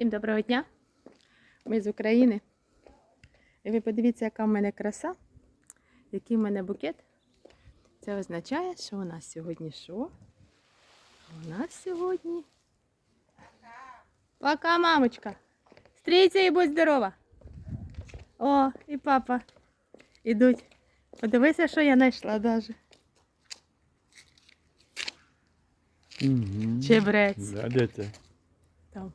Всім доброго дня! Ми з України. І ви подивіться, яка в мене краса, який в мене букет. Це означає, що у нас сьогодні що? У нас сьогодні. Пока, мамочка. Стрійся і будь здорова. О, і папа. Ідуть. Подивися, що я знайшла даже. Угу. Чебрець. Да, де? Там,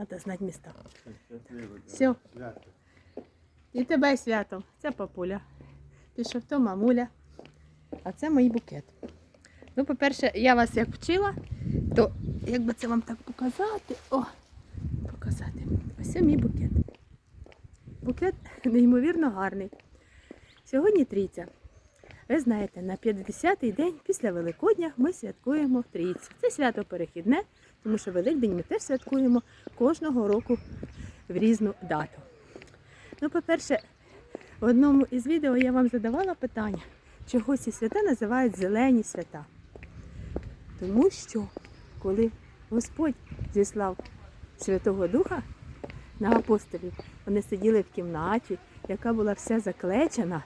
Надо знати міста. Все. І тебе святом. Це папуля. Пішов то мамуля. А це мій букет. Ну, по-перше, я вас як вчила, то як би це вам так показати? О, показати. Ось це мій букет. Букет неймовірно гарний. Сьогодні трійця. Ви знаєте, на 50-й день після Великодня ми святкуємо трійцю. Це свято перехідне, тому що Великдень ми теж святкуємо кожного року в різну дату. Ну, по-перше, в одному із відео я вам задавала питання, чого ці свята називають зелені свята. Тому що, коли Господь зіслав Святого Духа на апостолів, вони сиділи в кімнаті, яка була вся заклечена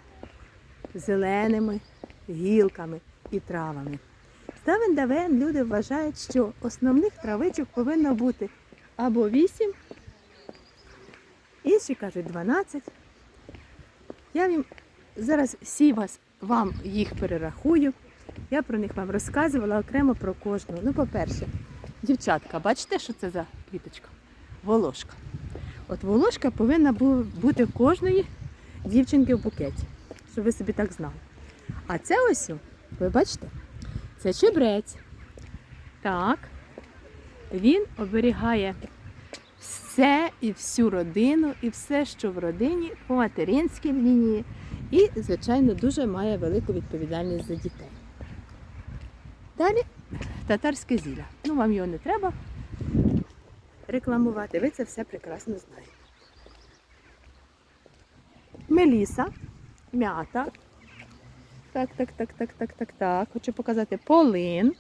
зеленими гілками і травами. З давен люди вважають, що основних травичок повинно бути або 8, інші кажуть 12. Я їм зараз всі вас, вам їх перерахую. Я про них вам розказувала окремо про кожну. Ну, по-перше, дівчатка, бачите, що це за квіточка? Волошка. От волошка повинна бути кожної дівчинки в букеті, щоб ви собі так знали. А це ось, ви бачите, це чебрець. Так. Він оберігає все і всю родину, і все, що в родині по материнській лінії. І, звичайно, дуже має велику відповідальність за дітей. Далі татарське зілля. Ну, вам його не треба рекламувати, ви це все прекрасно знаєте. Меліса, м'ята. Так, так, так, так, так, так, так. Хочу показати полин.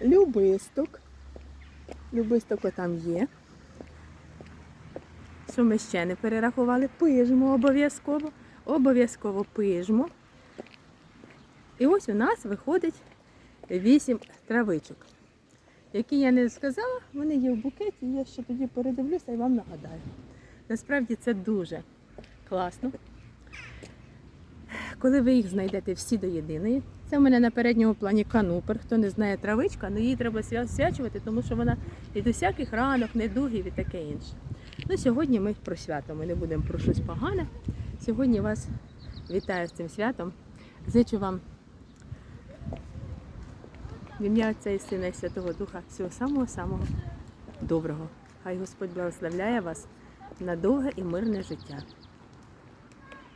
Любисток. Любисток там є. Що ми ще не перерахували? Пижмо обов'язково. Обов'язково пижмо. І ось у нас виходить вісім травичок. Які я не сказала, вони є в букеті, я ще тоді передивлюся і вам нагадаю. Насправді це дуже класно. Коли ви їх знайдете всі до єдиної, це в мене на передньому плані канупер. Хто не знає травичка, але її треба свячувати, тому що вона від усяких ранок, недугів і таке інше. Ну, сьогодні ми про свято, ми не будемо про щось погане. Сьогодні вас вітаю з цим святом. Зичу вам в ім'я Отця і Сина і Святого Духа всього самого-самого доброго. Хай Господь благословляє вас на довге і мирне життя.